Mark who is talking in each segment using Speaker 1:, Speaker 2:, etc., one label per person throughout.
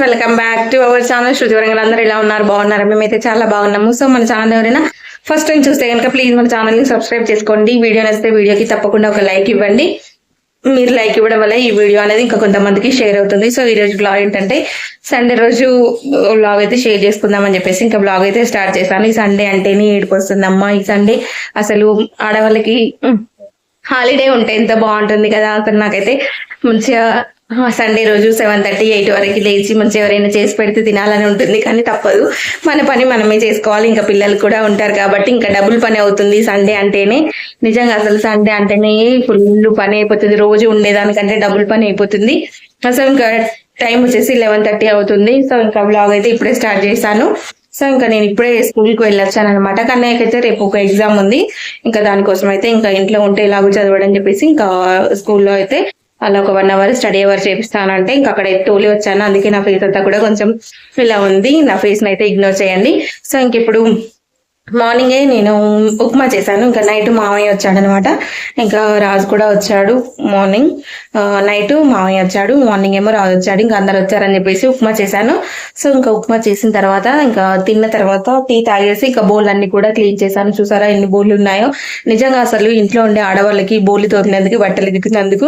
Speaker 1: Friends welcome back to our channel. Shruti Warangal అందరూ ఎలా ఉన్నారు? బాగున్నారు? మేమైతే చాలా బాగున్నాము. సో మన ఛానల్ ఎవరైనా ఫస్ట్ టైం చూస్తే కనుక ప్లీజ్ మన ఛానల్ని సబ్స్క్రైబ్ చేసుకోండి. వీడియో నచ్చితే వీడియోకి తప్పకుండా ఒక లైక్ ఇవ్వండి. మీరు లైక్ ఇవ్వడం వల్ల ఈ వీడియో అనేది ఇంకా కొంతమందికి షేర్ అవుతుంది. సో ఈ రోజు బ్లాగ్ ఏంటంటే సండే రోజు బ్లాగ్ అయితే షేర్ చేసుకుందాం అని చెప్పేసి ఇంకా బ్లాగ్ అయితే స్టార్ట్ చేశాను. ఈ సండే అంటేనే ఏడుపు వస్తుందమ్మా ఈ సండే అసలు ఆడవాళ్ళకి హాలిడే ఉంటే ఎంత బాగుంటుంది కదా. అసలు నాకైతే మంచిగా సండే రోజు సెవెన్ థర్టీ ఎయిట్ వరకు లేచి మంచిగా ఎవరైనా చేసి పెడితే తినాలని ఉంటుంది కానీ తప్పదు. మన పని మనమే చేసుకోవాలి ఇంకా పిల్లలు కూడా ఉంటారు కాబట్టి ఇంకా డబుల్ పని అవుతుంది సండే అంటేనే. నిజంగా అసలు సండే అంటేనే ఫుల్ పని అయిపోతుంది. రోజు ఉండేదానికంటే డబుల్ పని అయిపోతుంది. అసలు ఇంకా టైం వచ్చేసి లెవెన్ థర్టీ అవుతుంది. సో ఇంకా బ్లాగ్ అయితే ఇప్పుడే స్టార్ట్ చేశాను. సో ఇంకా నేను ఇప్పుడే స్కూల్కి వెళ్ళొచ్చాను అనమాట కన్నయ్యకైతే రేపు ఒక ఎగ్జామ్ ఉంది. ఇంకా దానికోసం అయితే ఇంకా ఇంట్లో ఉంటే ఎలాగో చదవడం చెప్పేసి ఇంకా స్కూల్లో అయితే అలా ఒక వన్ అవర్ స్టడీ అవర్ చేపిస్తానంటే ఇంకా అక్కడ తోలి వచ్చాను. అందుకే నా ఫేస్ అంతా కూడా కొంచెం ఇలా ఉంది. నా ఫేస్ అయితే ఇగ్నోర్ చేయండి. సో ఇంక ఇప్పుడు మార్నింగే నేను ఉప్మా చేశాను. ఇంకా నైట్ మామయ్య వచ్చాడనమాట. ఇంకా రాజు కూడా వచ్చాడు మార్నింగ్. నైట్ మామయ్య వచ్చాడు. మార్నింగ్ ఏమో రాజు వచ్చాడు. ఇంకా అందరు వచ్చారని చెప్పేసి ఉప్మా చేశాను. సో ఇంకా ఉప్మా చేసిన తర్వాత ఇంకా తిన్న తర్వాత టీ తాగేసి ఇంకా బౌల్ అన్ని కూడా క్లీన్ చేశాను. చూసారా ఎన్ని బౌళ్ళు ఉన్నాయో? నిజంగా అసలు ఇంట్లో ఉండే ఆడవాళ్ళకి బౌలు తోమినందుకు బట్టలు దిక్కున్నందుకు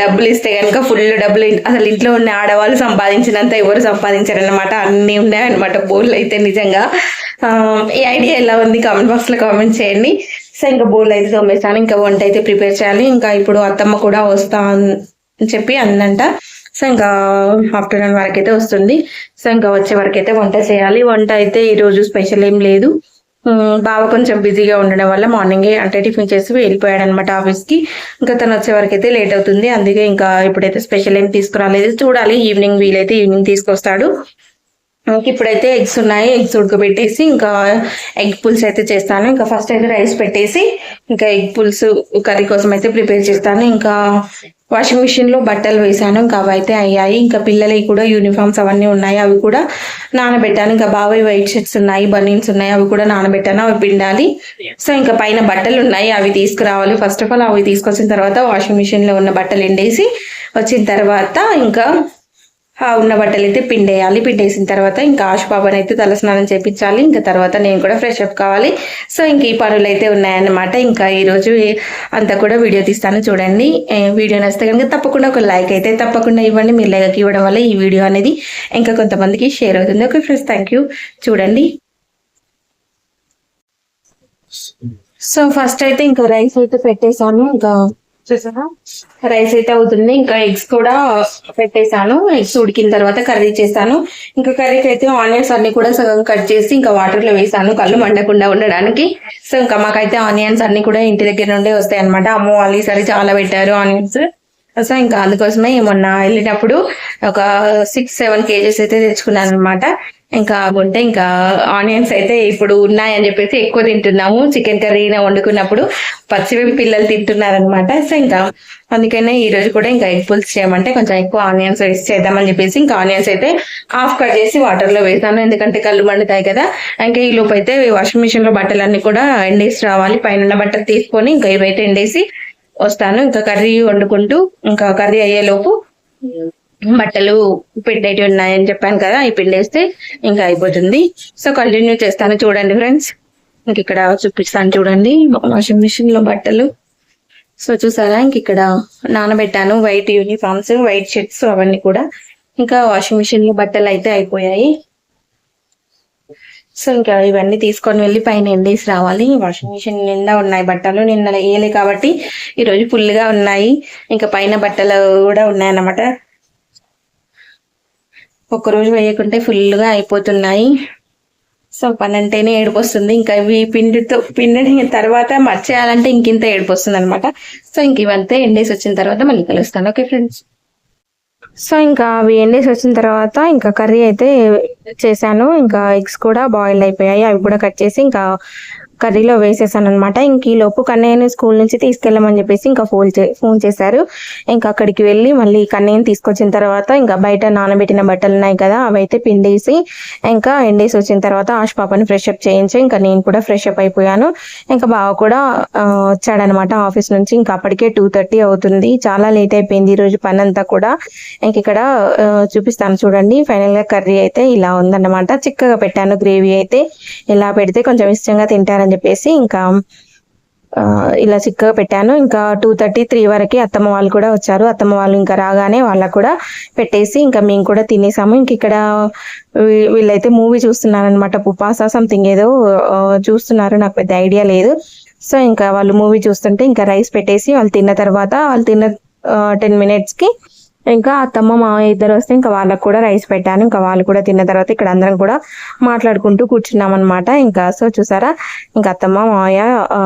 Speaker 1: డబ్బులు ఇస్తే కనుక ఫుల్ డబ్బులు అసలు ఇంట్లో ఉండే ఆడవాళ్ళు సంపాదించినంత ఎవరు సంపాదించారనమాట అన్నీ ఉన్నాయన్నమాట బౌల్ అయితే నిజంగా. ఈ ఐడియా ఎలా ఉంది కామెంట్ బాక్స్లో కామెంట్ చేయండి. సో ఇంకా బోల్ అయితే తోమేస్తాను ఇంకా వంట అయితే ప్రిపేర్ చేయాలి. ఇంకా ఇప్పుడు అత్తమ్మ కూడా వస్తా అని చెప్పి అందంట సో ఇంకా ఆఫ్టర్నూన్ వరకు అయితే వస్తుంది. సో ఇంకా వచ్చే వరకు అయితే వంట చేయాలి. వంట అయితే ఈరోజు స్పెషల్ ఏం లేదు. బావ కొంచెం బిజీగా ఉండడం వల్ల మార్నింగే అంటే టిఫిన్ చేసి వెళ్ళిపోయాడు అనమాట ఆఫీస్కి. ఇంకా తను వచ్చే వరకు అయితే లేట్ అవుతుంది. అందుకే ఇంకా ఇప్పుడైతే స్పెషల్ ఏం తీసుకురాలేదు. చూడాలి. ఈవినింగ్ వీలైతే ఈవినింగ్ తీసుకొస్తాడు. ఇప్పుడైతే ఎగ్స్ ఉన్నాయి. ఎగ్స్ ఉడకబెట్టేసి ఇంకా ఎగ్ పుల్స్ అయితే చేస్తాను. ఇంకా ఫస్ట్ అయితే రైస్ పెట్టేసి ఇంకా ఎగ్ పుల్స్ కర్రీ కోసం అయితే ప్రిపేర్ చేస్తాను. ఇంకా వాషింగ్ మిషన్లో బట్టలు వేసాను ఇంకా అవి అయితే అయ్యాయి. ఇంకా పిల్లలకి కూడా యూనిఫామ్స్ అవన్నీ ఉన్నాయి. అవి కూడా నానబెట్టాను. ఇంకా బాబాయ్ వైట్ షర్ట్స్ ఉన్నాయి. బనీన్స్ ఉన్నాయి. అవి కూడా నానబెట్టాను. అవి పిండాలి. సో ఇంకా పైన బట్టలు ఉన్నాయి. అవి తీసుకురావాలి. ఫస్ట్ ఆఫ్ ఆల్ అవి తీసుకొచ్చిన తర్వాత వాషింగ్ మిషన్లో ఉన్న బట్టలు ఎండేసి వచ్చిన తర్వాత ఇంకా ఉన్న బట్టలు అయితే పిండేయాలి. పిండేసిన తర్వాత ఇంకా ఆశుబాబుని అయితే తలస్నానం చేయించాలి ఇంకా తర్వాత నేను కూడా ఫ్రెష్ అప్ కావాలి. సో ఇంక ఈ పనులు అయితే ఉన్నాయన్నమాట. ఇంకా ఈరోజు అంతా కూడా వీడియో తీస్తాను చూడండి. వీడియో నచ్చితే కనుక తప్పకుండా ఒక లైక్ అయితే తప్పకుండా ఇవ్వండి. మీరు లైక్ ఇవ్వడం వల్ల ఈ వీడియో అనేది ఇంకా కొంతమందికి షేర్ అవుతుంది. ఓకే ఫ్రెండ్స్ థ్యాంక్ యూ చూడండి. సో ఫస్ట్ అయితే ఇంకా రైస్ అయితే పెట్టేశాను. ఇంకా చూసారా రైస్ అయితే అవుతుంది. ఇంకా ఎగ్స్ కూడా పెట్టేశాను. ఎగ్స్ ఉడికిన తర్వాత కర్రీ చేశాను ఇంకా కర్రీకి అయితే ఆనియన్స్ అన్ని కూడా సగం కట్ చేసి ఇంకా వాటర్లో వేసాను కళ్ళు మండకుండా ఉండడానికి. సో ఇంకా మాకైతే ఆనియన్స్ అన్ని కూడా ఇంటి దగ్గర నుండి వస్తాయి అనమాట అమ్మ వాళ్ళు ఈసారి చాలా పెట్టారు ఆనియన్స్. సో ఇంకా అందుకోసమే మొన్న వెళ్ళినప్పుడు ఒక సిక్స్ సెవెన్ కేజెస్ అయితే తెచ్చుకున్నాను అనమాట ఇంకా ఉంటే ఇంకా ఆనియన్స్ అయితే ఇప్పుడు ఉన్నాయని చెప్పేసి ఎక్కువ తింటున్నాము. చికెన్ కర్రీ వండుకున్నప్పుడు పచ్చివి పిల్లలు తింటున్నారనమాట సో ఇంకా అందుకనే ఈ రోజు కూడా ఇంకా ఎగ్ పుల్స్ చేయమంటే కొంచెం ఎక్కువ ఆనియన్స్ వేసి చేద్దామని చెప్పేసి ఇంకా ఆనియన్స్ అయితే హాఫ్ కట్ చేసి వాటర్లో వేసాను ఎందుకంటే కళ్ళు మండుతాయి కదా. ఇంకా ఈ లోపు అయితే వాషింగ్ మిషన్లో బట్టలన్నీ కూడా ఎండేసి రావాలి. పైన ఉన్న బట్టలు తీసుకొని ఇంకా ఇవైతే ఎండేసి వస్తాను. ఇంకా కర్రీ వండుకుంటూ ఇంకా కర్రీ అయ్యేలోపు బట్టలు పిండేటి ఉన్నాయని చెప్పాను కదా ఈ పిండేస్తే ఇంకా అయిపోతుంది. సో కంటిన్యూ చేస్తాను చూడండి ఫ్రెండ్స్ ఇంక ఇక్కడ చూపిస్తాను చూడండి. వాషింగ్ మిషన్లో బట్టలు. సో చూసారా ఇంక ఇక్కడ నానబెట్టాను వైట్ యూనిఫామ్స్ వైట్ షర్ట్స్ అవన్నీ కూడా. ఇంకా వాషింగ్ మిషన్లో బట్టలు అయితే అయిపోయాయి. సో ఇంకా ఇవన్నీ తీసుకొని వెళ్ళి పైన ఎండేసి రావాలి. వాషింగ్ మిషన్ నిండా ఉన్నాయి బట్టలు నిన్న వేయలే కాబట్టి ఈరోజు ఫుల్గా ఉన్నాయి. ఇంకా పైన బట్టలు కూడా ఉన్నాయన్నమాట. ఒక్క రోజు వేయకుంటే ఫుల్గా అయిపోతున్నాయి. సో పని అంటేనే ఏడుపు వస్తుంది ఇంకా ఇవి పిండితో పిండి తర్వాత మర్చేయాలంటే ఇంకింత ఏడుపు వస్తుంది అనమాట సో ఇంక ఇవంతా ఎండేసి వచ్చిన తర్వాత మళ్ళీ కలుస్తాను. Okay friends? సో ఇంకా అవి ఎండేసి వచ్చిన తర్వాత ఇంకా కర్రీ అయితే చేశాను. ఇంకా ఎగ్స్ కూడా బాయిల్ అయిపోయాయి. అవి కూడా కట్ చేసి ఇంకా కర్రీలో వేసేసాను అనమాట ఇంక ఈ లోపు కన్నయ్యని స్కూల్ నుంచి తీసుకెళ్ళమని చెప్పేసి ఇంకా ఫోన్ చే ఫోన్ చేశారు. ఇంకా అక్కడికి వెళ్ళి మళ్ళీ కన్నయ్యని తీసుకొచ్చిన తర్వాత ఇంకా బయట నానబెట్టిన బట్టలు ఉన్నాయి కదా అవి అయితే పిండేసి ఇంకా ఎండేసి వచ్చిన తర్వాత ఆశ పాపని ఫ్రెష్ అప్ చేయించి ఇంకా నేను కూడా ఫ్రెష్ అప్ అయిపోయాను. ఇంకా బావ కూడా వచ్చాడనమాట ఆఫీస్ నుంచి. ఇంకా అప్పటికే టూ థర్టీ అవుతుంది. చాలా లేట్ అయిపోయింది ఈ రోజు పని అంతా కూడా. ఇంక ఇక్కడ చూపిస్తాను చూడండి. ఫైనల్గా కర్రీ అయితే ఇలా ఉందన్నమాట. చిక్కగా పెట్టాను. గ్రేవీ అయితే ఇలా పెడితే కొంచెం ఇష్టంగా తింటారని చెప్పేసి ఇంకా ఇలా చిక్కగా పెట్టాను. ఇంకా టూ థర్టీ త్రీ వరకు అత్తమ్మ వాళ్ళు కూడా వచ్చారు. అత్తమ్మ వాళ్ళు ఇంకా రాగానే వాళ్ళకు కూడా పెట్టేసి ఇంకా మేము కూడా తినేసాము. ఇంక ఇక్కడ వీ- వీళ్ళైతే మూవీ చూస్తున్నారనమాట పుపాసా సంథింగ్ ఏదో చూస్తున్నారు. నాకు పెద్ద ఐడియా లేదు. సో ఇంకా వాళ్ళు మూవీ చూస్తుంటే ఇంకా రైస్ పెట్టేసి వాళ్ళు తిన్న తర్వాత వాళ్ళు తిన్న టెన్ మినిట్స్కి ఇంకా అత్తమ్మ మా ఇద్దరు వస్తే ఇంకా వాళ్ళకు కూడా రైస్ పెట్టాను. ఇంకా వాళ్ళు కూడా తిన్న తర్వాత ఇక్కడ అందరం కూడా మాట్లాడుకుంటూ కూర్చున్నాం అనమాట ఇంకా సో చూసారా? ఇంకా అత్తమ్మ మావయ్య ఆ,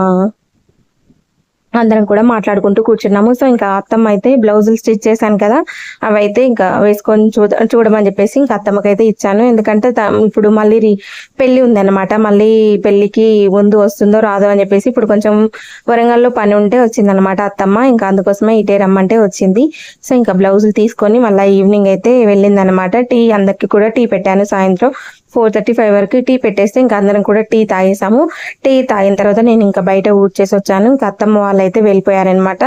Speaker 1: అందరం కూడా మాట్లాడుకుంటూ కూర్చున్నాము. సో ఇంకా అత్తమ్మ అయితే బ్లౌజులు స్టిచ్ చేశాను కదా అవి అయితే ఇంకా వేసుకొని చూడ చూడమని చెప్పేసి ఇంకా అత్తమ్మకైతే ఇచ్చాను. ఎందుకంటే త- ఇప్పుడు మళ్ళీ రి- పెళ్ళి ఉందన్నమాట. మళ్ళీ పెళ్ళికి ముందు వస్తుందో రాదో అని చెప్పేసి ఇప్పుడు కొంచెం వరంగల్లో పని ఉంటే వచ్చిందనమాట అత్తమ్మ. ఇంకా అందుకోసమే ఇటే రమ్మంటే వచ్చింది. సో ఇంకా బ్లౌజులు తీసుకొని మళ్ళీ ఈవినింగ్ అయితే వెళ్ళిందనమాట టీ అందరికి కూడా టీ పెట్టాను సాయంత్రం. ఫోర్ థర్టీ ఫైవ్ వరకు టీ పెట్టేస్తే ఇంకా అందరం కూడా టీ తాగేసాము. టీ తాగిన తర్వాత నేను ఇంకా బయట ఊడ్చేసి వచ్చాను. ఇంకా అత్తమ్మ వాళ్ళు అయితే వెళ్ళిపోయారనమాట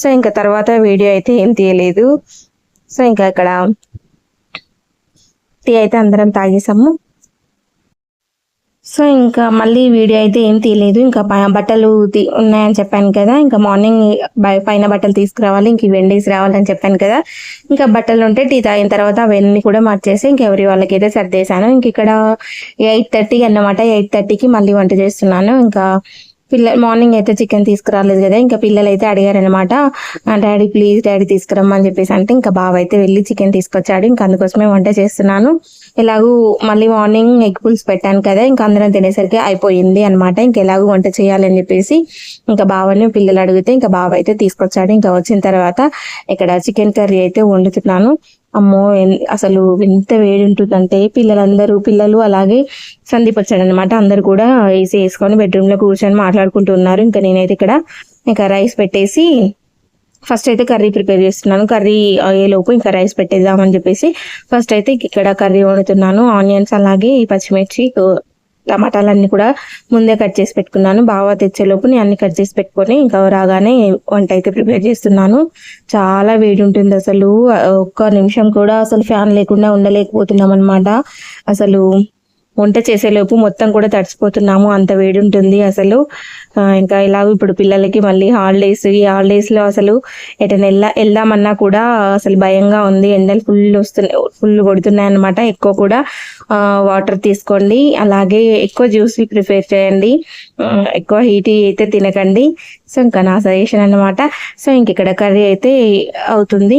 Speaker 1: సో ఇంకా తర్వాత వీడియో అయితే ఏం తీయలేదు. సో ఇంకా ఇక్కడ టీ అయితే అందరం తాగేసాము. సో ఇంకా మళ్ళీ వీడియో అయితే ఏం తీయలేదు. ఇంకా ప- బట్టలు తీ- ఉన్నాయని చెప్పాను కదా. ఇంకా మార్నింగ్ పైన బట్టలు తీసుకురావాలి. ఇంక వెండేసి రావాలని చెప్పాను కదా. ఇంకా బట్టలు ఉంటే టీ తాగిన తర్వాత అవన్నీ కూడా మార్చేసి ఇంకెవరి ఎవరి సర్దేశాను ఇంక ఇక్కడ ఎయిట్ థర్టీ అన్నమాట. ఎయిట్ థర్టీకి మళ్ళీ వంట చేస్తున్నాను. ఇంకా పిల్ల మార్నింగ్ అయితే చికెన్ తీసుకురాలేదు కదా. ఇంకా పిల్లలు అయితే అడిగారు అనమాట డాడీ ప్లీజ్ డాడీ తీసుకురమ్మని చెప్పేసి అంటే ఇంకా బావ అయితే వెళ్ళి చికెన్ తీసుకొచ్చాడు. ఇంకా అందుకోసమే వంట చేస్తున్నాను. ఎలాగూ మళ్ళీ మార్నింగ్ ఎగ్ పుల్స్ పెట్టాను కదా ఇంకా అందరం తినేసరికి అయిపోయింది అనమాట ఇంకా ఎలాగూ వంట చేయాలని చెప్పేసి ఇంకా బావని పిల్లలు అడిగితే ఇంకా బావ అయితే తీసుకొచ్చాడు. ఇంకా వచ్చిన తర్వాత ఇక్కడ చికెన్ కర్రీ అయితే వండుతున్నాను. అమ్మో అసలు ఎంత వేడి ఉంటుందంటే పిల్లలందరూ పిల్లలు అలాగే సందీప్ వచ్చాడు అనమాట అందరు కూడా ఏసీ వేసుకొని బెడ్రూమ్లో కూర్చొని మాట్లాడుకుంటూ ఉన్నారు. ఇంకా నేనైతే ఇక్కడ ఇంకా రైస్ పెట్టేసి ఫస్ట్ అయితే కర్రీ ప్రిపేర్ చేస్తున్నాను. కర్రీ అయ్యేలోపు ఇంకా రైస్ పెట్టేద్దామని చెప్పేసి ఫస్ట్ అయితే ఇక్కడ కర్రీ వండుతున్నాను. ఆనియన్స్ అలాగే ఈ పచ్చిమిర్చి టమాటాలన్నీ కూడా ముందే కట్ చేసి పెట్టుకున్నాను. బాగా తెచ్చేలోపు నేను అన్ని కట్ చేసి పెట్టుకొని ఇంకా రాగానే వంట అయితే ప్రిపేర్ చేస్తున్నాను. చాలా వేడి ఉంటుంది అసలు. ఒక్క నిమిషం కూడా అసలు ఫ్యాన్ లేకుండా ఉండలేకపోతున్నాం అనమాట అసలు వంట చేసేలోపు మొత్తం కూడా తడిసిపోతున్నాము. అంత వేడి ఉంటుంది అసలు ఇంకా ఇలాగ ఇప్పుడు పిల్లలకి మళ్ళీ హాలిడేస్ ఈ హాలిడేస్లో అసలు ఎటైనా వెళ్ళా వెళ్దామన్నా కూడా అసలు భయంగా ఉంది. ఎండలు ఫుల్ వస్తున్నాయి ఫుల్ కొడుతున్నాయి అనమాట ఎక్కువ కూడా వాటర్ తీసుకోండి. అలాగే ఎక్కువ జ్యూస్ ప్రిపేర్ చేయండి. ఎక్కువ హీట్ అయితే తినకండి. సో ఇంకా నా సజెషన్ అన్నమాట. సో ఇంక ఇక్కడ కర్రీ అయితే అవుతుంది.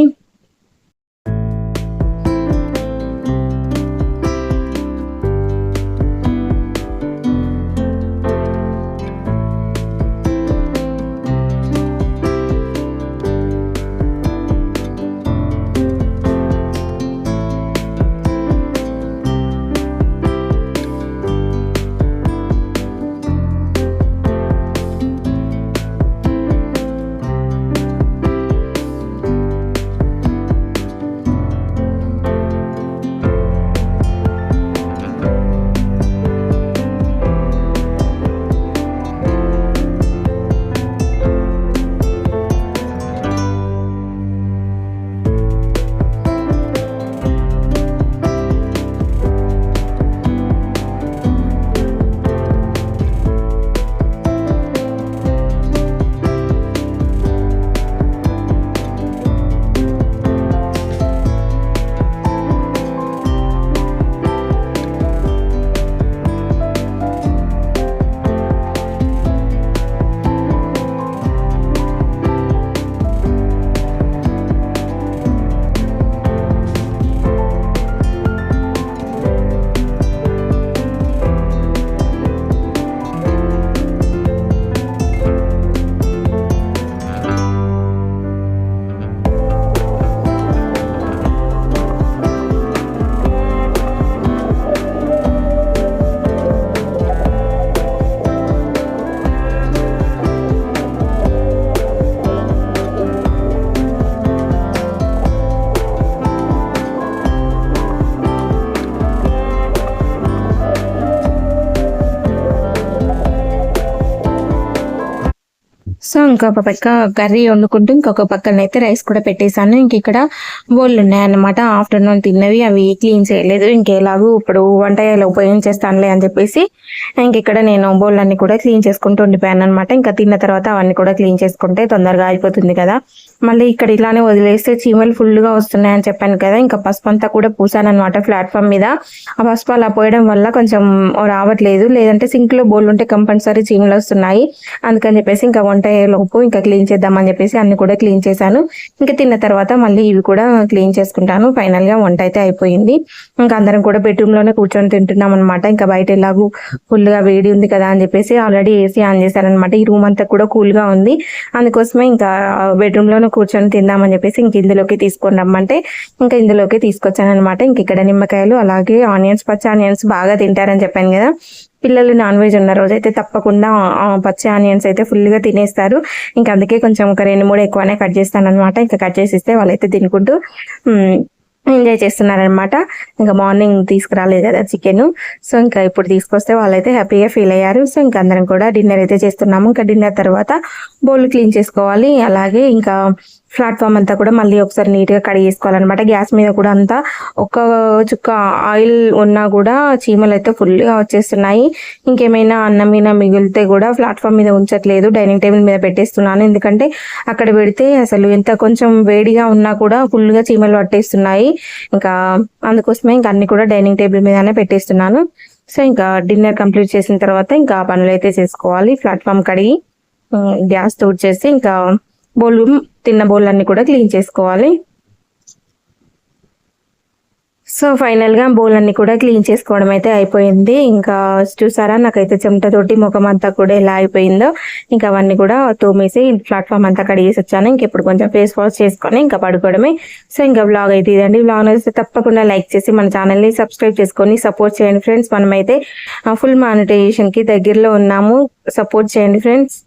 Speaker 1: సో ఇంకొక పక్క కర్రీ వండుకుంటూ ఇంకొక పక్కన అయితే రైస్ కూడా పెట్టేశాను. ఇంక ఇక్కడ బోళ్ళు ఉన్నాయన్నమాట. ఆఫ్టర్నూన్ తిన్నవి అవి క్లీన్ చేయలేదు. ఇంకెలాగూ ఇప్పుడు వంటలో ఉపయోగించేస్తానులే అని చెప్పేసి ఇంక ఇక్కడ నేను బోళ్ళన్నీ కూడా క్లీన్ చేసుకుంటూ ఉండిపోయాను అనమాట ఇంకా తిన్న తర్వాత అవన్నీ కూడా క్లీన్ చేసుకుంటే తొందరగా అయిపోతుంది కదా. మళ్ళీ ఇక్కడ ఇలానే వదిలేస్తే చీమలు ఫుల్గా వస్తున్నాయని చెప్పాను కదా. ఇంకా పసుపు అంతా కూడా పూసానమాట ప్లాట్ఫామ్ మీద. ఆ పసుపు అలా పోయడం వల్ల కొంచెం రావట్లేదు. లేదంటే సింక్లో ఉంటే కంపల్సరీ చీమలు వస్తున్నాయి. అందుకని చెప్పేసి ఇంకా వంట లోపు ఇంకా క్లీన్ చేద్దామని చెప్పేసి అన్ని కూడా క్లీన్ చేశాను. ఇంకా తిన్న తర్వాత మళ్ళీ ఇవి కూడా క్లీన్ చేసుకుంటాను. ఫైనల్గా వంట అయితే అయిపోయింది. ఇంకా అందరం కూడా బెడ్రూమ్లోనే కూర్చొని తింటున్నాం అనమాట ఇంకా బయట ఎలాగూ ఫుల్గా వేడి ఉంది కదా అని చెప్పేసి ఆల్రెడీ ఏసీ ఆన్ చేశాను అనమాట ఈ రూమ్ అంతా కూడా కూల్గా ఉంది. అందుకోసమే ఇంకా బెడ్రూమ్లోనే కూర్చొని తిందామని చెప్పేసి ఇంక ఇందులోకి తీసుకొని రమ్మంటే ఇంకా ఇందులోకి తీసుకొచ్చాను అనమాట ఇంక ఇక్కడ నిమ్మకాయలు అలాగే ఆనియన్స్ పచ్చి ఆనియన్స్ బాగా తింటారని చెప్పాను కదా. పిల్లలు నాన్ వెజ్ ఉన్న రోజైతే తప్పకుండా పచ్చి ఆనియన్స్ అయితే ఫుల్గా తినేస్తారు. ఇంకా అందుకే కొంచెం ఒక రెండు మూడు ఎక్కువనే కట్ చేస్తాను అనమాట ఇంకా కట్ చేసి ఇస్తే వాళ్ళైతే తినుకుంటూ ఎంజాయ్ చేస్తున్నారనమాట ఇంకా మార్నింగ్ తీసుకురాలేదు కదా చికెన్. సో ఇంకా ఇప్పుడు తీసుకొస్తే వాళ్ళైతే హ్యాపీగా ఫీల్ అయ్యారు. సో ఇంకా అందరం కూడా డిన్నర్ అయితే చేస్తున్నాము. ఇంకా డిన్నర్ తర్వాత బౌల్ క్లీన్ చేసుకోవాలి. అలాగే ఇంకా ప్లాట్ఫామ్ అంతా కూడా మళ్ళీ ఒకసారి నీట్గా కడిగేసుకోవాలన్నమాట గ్యాస్ మీద కూడా అంతా ఒక చుక్క ఆయిల్ ఉన్నా కూడా చీమలు అయితే ఫుల్గా వచ్చేస్తున్నాయి. ఇంకేమైనా అన్నం మీద మిగిలితే కూడా ప్లాట్ఫామ్ మీద ఉంచట్లేదు. డైనింగ్ టేబుల్ మీద పెట్టేస్తున్నాను. ఎందుకంటే అక్కడ పెడితే అసలు ఎంత కొంచెం వేడిగా ఉన్నా కూడా ఫుల్గా చీమలు పట్టేస్తున్నాయి. ఇంకా అందుకోసమే ఇంకా అన్ని కూడా డైనింగ్ టేబుల్ మీదనే పెట్టేస్తున్నాను. సో ఇంకా డిన్నర్ కంప్లీట్ చేసిన తర్వాత ఇంకా పనులు అయితే చేసుకోవాలి. ప్లాట్ఫామ్ కడిగి గ్యాస్ తోడ్ చేస్తే ఇంకా బౌల్ తిన్న బౌల్ అన్ని కూడా క్లీన్ చేసుకోవాలి. సో ఫైనల్గా బౌల్ అన్ని కూడా క్లీన్ చేసుకోవడం అయితే అయిపోయింది. ఇంకా చూసారా నాకైతే చెమటతోటి ముఖం అంతా కూడా ఎలా అయిపోయిందో. ఇంకా అవన్నీ కూడా తోమేసి ప్లాట్ఫామ్ అంతా కడిగేసి వచ్చాను. ఇంక ఇప్పుడు కొంచెం ఫేస్ వాష్ చేసుకొని ఇంకా పడుకోవడమే. సో ఇంకా బ్లాగ్ అయితే ఇదండి. బ్లాగ్ నచ్చితే తప్పకుండా లైక్ చేసి మన ఛానల్ని సబ్స్క్రైబ్ చేసుకొని సపోర్ట్ చేయండి ఫ్రెండ్స్. మనమైతే ఫుల్ మానిటైజేషన్కి దగ్గరలో ఉన్నాము. సపోర్ట్ చేయండి ఫ్రెండ్స్.